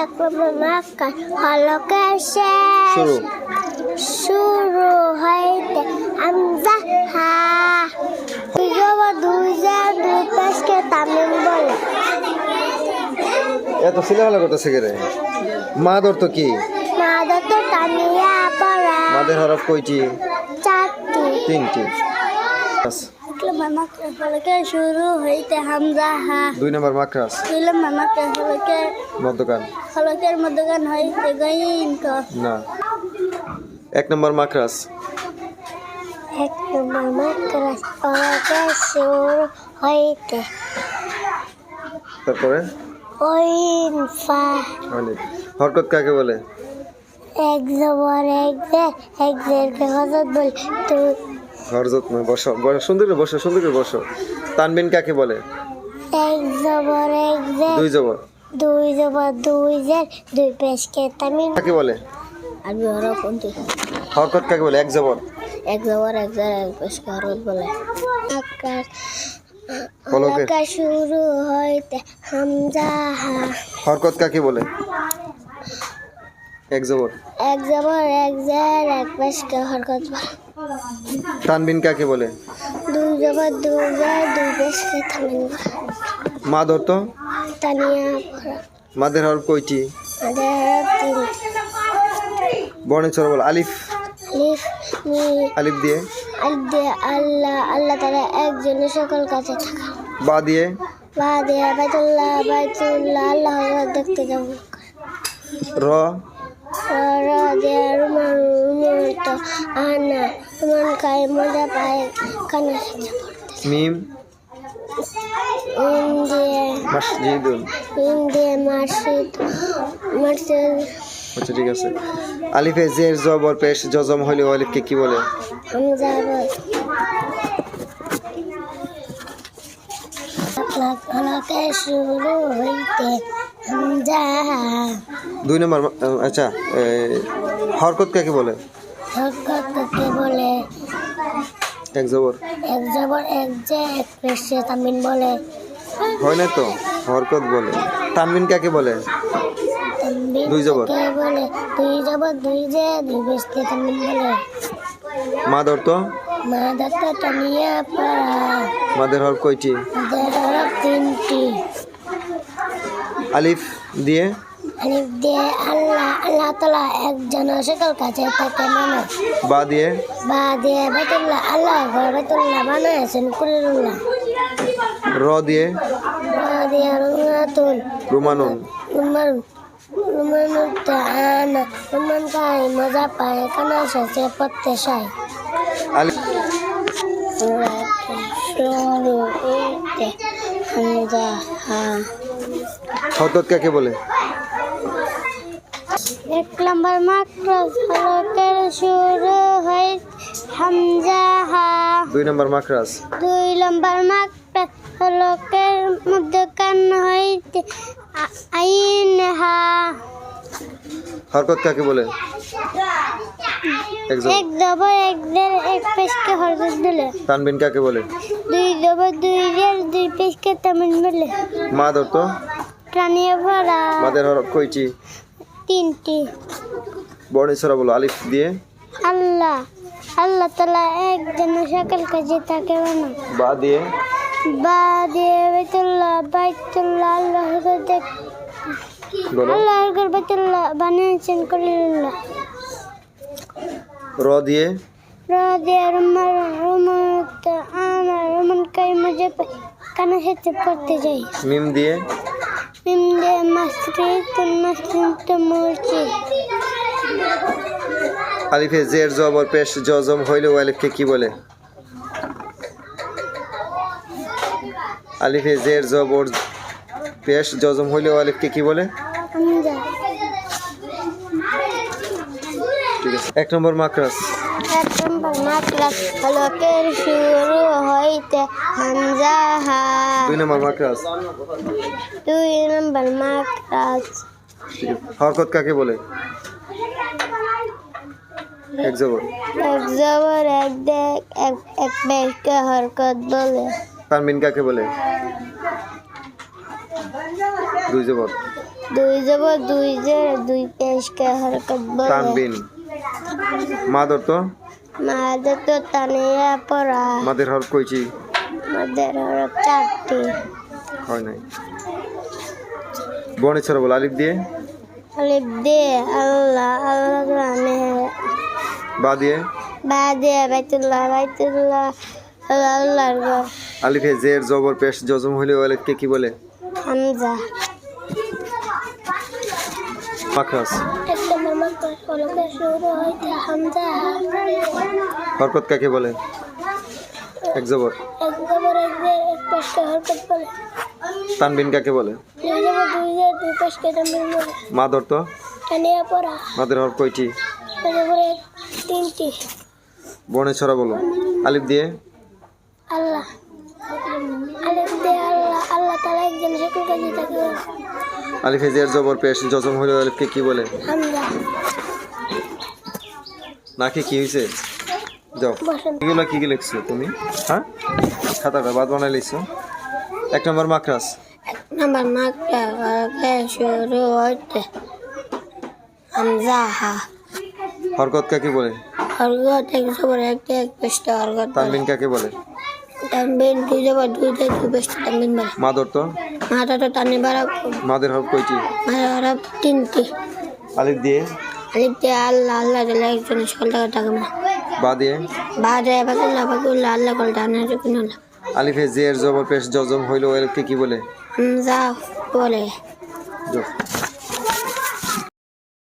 মাক্কার হলকের শেষ। শুরু। হইতে হামজা হা। দুই জবর দুই পেশকে তামিম বলে। এত সিলেহালা করতেছে কে রে? মাদ অর্থ কি? মাদক তামিয়া পড়া মাদের হরফ কয়টি? চারটি। তিনটি। বাস। হলকের শুরু হইতে হামজা হা। দুই নম্বর মাকরাস দুই নম্বর মাক্কার হলকের মধ্যকান হলকের হইতে গইন ক। না। এক নম্বর মাকরাস এক নম্বর মাক্কার হলকের শুরু হইতে। তারপরে? ওইন ফা। অনেক। হরকত কাকে বলে? এক জবর এক জের এক জেরকে হজরত বল। তুই হরজত না বসো বসো, সুন্দর করে বসো সুন্দর করে বসো। তানবিন কাকে বলে? এক জবর এক জের দুই জবর। দুই জবর দুই জের দুই পেশকে তামিম কাকে বলে? আরবি হরফ কোনটি হরকত কাকে বলে? এক জবর। এক জবর এক জের এক পেশকে হরফ বলে। আকাশ। আকাশ শুরু হইতে হামজা হরকত কাকে বলে? এক জবর। এক জবর এক জের এক পেশকে হরকত বলে তানবিন কাকে বলে? দুই জবর দুই জের দুই পেশকে তামিম বলে মা ধরতো? তানিয়া মাদের হরফ কয়টি আমাদের হরফ তিনটি বর্ণে চর বল। আলিফ? লিফ মি। আলিফ দিয়ে? আল্লাহ আল্লাহ তারা একজনের সকল কাছে থাকা। বা দিয়ে? বা দিয়া বাইতুল্লাহ বাইতুল্লাহ আল্লাহ দেখতে যাব র? র দিয়া রুমান রুমান তো আনা খায় মজা পায় কানে মিম ইন দিয়ে মাসজিদুন ইন দিয়ে মার্শিদ মার্শিদ আচ্ছা ঠিক আছে। আলিফে জের জবর পেশ জজম হইলে আলিফকে কি বলে? হামজা বল শুরু হইতে হামজা দুই নম্বর আচ্ছা হরকত কাকে বলে? বলে এক জবর। এক জবর এক যে এক পেশে তামিন বলে। হয় না তো? হরকত বলে। তানবিন কাকে বলে? তামিন দুই জবর। কে বলে? দুই জবর দুই যে দুই পেশকে তামিন বলে। মা ধরতো মা দত্ত তামিয়া পড়া। মাদের হরফ কয়টি? ওদের হরফ তিনটি। আলিফ দিয়ে? আলিফ দিয়ে আল্লাহ আল্লাহ তালা একজন সকল কাছে থাকে বা দিয়ে? বা দিয়ে বেতুল্লাহ আল্লাহ ঘর বেতুল্লাহ বানাইছেন কুলিরুল্লাহ র দিয়ে? বা দিয়ে রুমাতুল রুমানুন। রুমান রুমান খায় মজা পায় কানা শেষে পড়তে চায়। আলিফ শুরু হইতে হামজা হা। হরকত কাকে বলে? এক নম্বর মাত্র হলকের শুরু হয় হামজা হা। দুই নম্বর মাকরাস দুই নম্বর মাত্র হলকের মধ্যকান হইতে আ- আইন হা। হরকত কাকে বলে? এক জবর এক দের এক পেশকে হরকত দিলে। তানবিন কাকে বলে? দুই দবর দুই দের দুই পেশকে তেমন বলে। মা ধরতো প্রাণীয় ভরা। মাদের হরফ কয়টি তিনটি। বর্ণে ছড়া বলো আলিফ দিয়ে? আল্লাহ আল্লাহ তালা একজন সকল কাজে থাকে বানা বা দিয়ে? বা দিয়ে বাইতুল্লাহ বাইতুল্লাহ আল্লাহ আল্লাহ বাইতুল্লাহ বানিয়েছেন কলিল্লাহ র দিয়ে? র দিয়ে রুমার রুমান আমার রুমান কাই মজা কানা সাথে পড়তে যাই। মিম দিয়ে? মিম দিয়ে মাসরি তো মাসরি তো মরছি আলিফে জের জবর পেশ জজম হইলেও আলিফকে কি বলে আলিফে জের জবর পেশ জজম হইলেও আলিফকে কি বলে ঠিক আছে এক নম্বর মাকরাস এক নম্বর মাত্রাস হলকের শুরু হইতে হামজা হা দুই নম্বর মাকরাস দুই নম্বর ঠিক হরকত কাকে বলে? এক জবর। এক জবর এক দেখ এক এক বেশকে হরকত বলে। তানবিন কাকে বলে? দুই জবর। দুই যাব দুই যে দুই পেশকে হরকত বলে। তানবিন। মাদর তো? মাদের তো তানিয়া পড়া মাদের হরফ কইছি চারটি হয় নাই। বনে ছড়া বল আলিফ দিয়ে? আলিফ দে আল্লাহ আল্লাহ গ্রামে। বা দিয়ে? বা দে বাইতুল্লাহ বাইতুল্লাহ আল্লাহ আল্লাহর ঘর। আলিফে জের জবর পেশ জজম হইলে আলিফকে কি বলে? হামজা। হইতে হরকত কাকে বলে? এক জবর। হরকত বলে তানবিন কাকে বলে? মাদর তো? মাদের হরফ কয়টি? তিনটি বনে ছড়া বলো। আলিফ দিয়ে? আল্লাহ আলিফ দে আল্লাহ আল্লাহ তালা একজন সকল কাজে আলিফে জের জবর পেশ জজম হইলে আলিফকে কি বলে? হামজা। নাকি কি হয়েছে যাও। এগুলো কি কি লিখছো তুমি? হ্যাঁ? খাতাটা বাদ বানাই লিখছো। এক নম্বর মাকরাস নাম্বার মাকটা কলকে শুরু হইতে। হামজা হা হরকত কাকে বলে? হরগত এক জবর এক যে এক পেশটা হরগত বলে। তানবিন কাকে বলে? তানবিন দুই জবর দুই যে দুই পেশটা তানবিন বলে। মাদর তো? মাথা তো টানি বাড়া মাদের হরফ কয়টি? মারা তিনটি। আলিফ দিয়ে। আলিফ দে আল্লাহ আল্লাহ দিলে একজন সকল টাকা টাকা মা বা দিয়ে? বাদে বাকুল্লাহ বাকুল্লাহ আল্লাহ কল টানা জুকুনুল্লাহ আলিফে জের জবর পেশ জজম হইল আলিফকে কি বলে? হামজা বলে।